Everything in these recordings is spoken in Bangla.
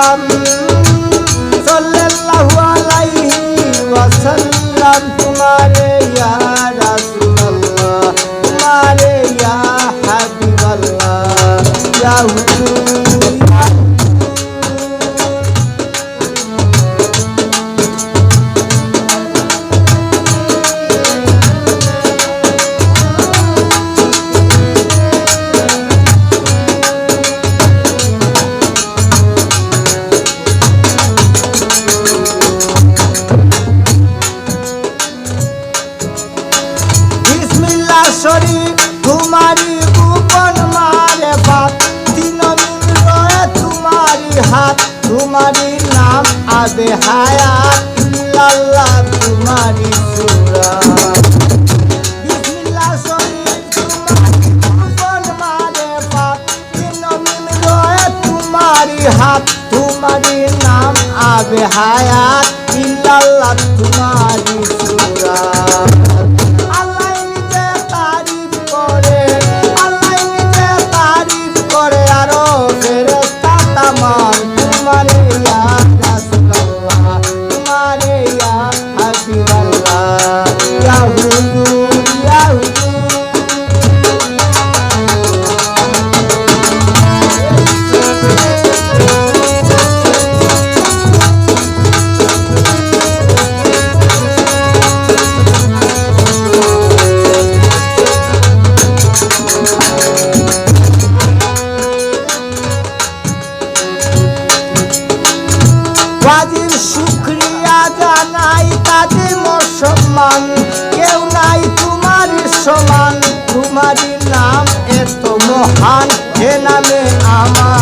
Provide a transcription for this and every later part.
সাল্লাম সাল্লাল্লাহু আলাইহি ওয়াসাল্লাম তোমারে ইয়া রাসূলুল্লাহ তোমারে ইয়া হাবিবাল্লাহ ইয়া হুজুর বাত তিন মিন তোমারি সুরা হাত তোমারি নাম আবে হায়াত ইল্লাল্লাহ তোমারি ওয়াজির শুক্রিয়া জানাই তাদের সম্মান কেউ নাই তোমার সমান। তোমারই নাম এত মহান হে নামে আমারই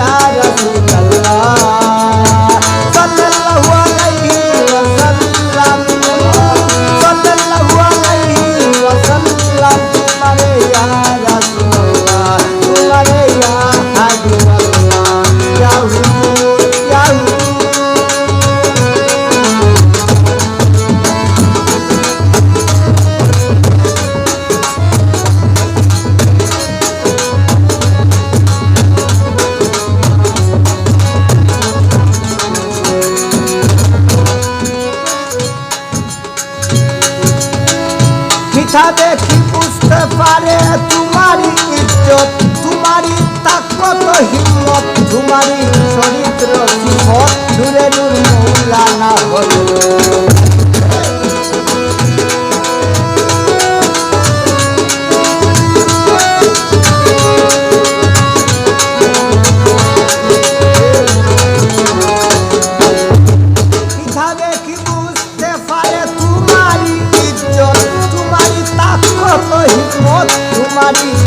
deixar as. মিঠা দেখি বুঝতে পারে? তোমারই ইজ্জত তোমারই তাকত হিম্মত। তোমারই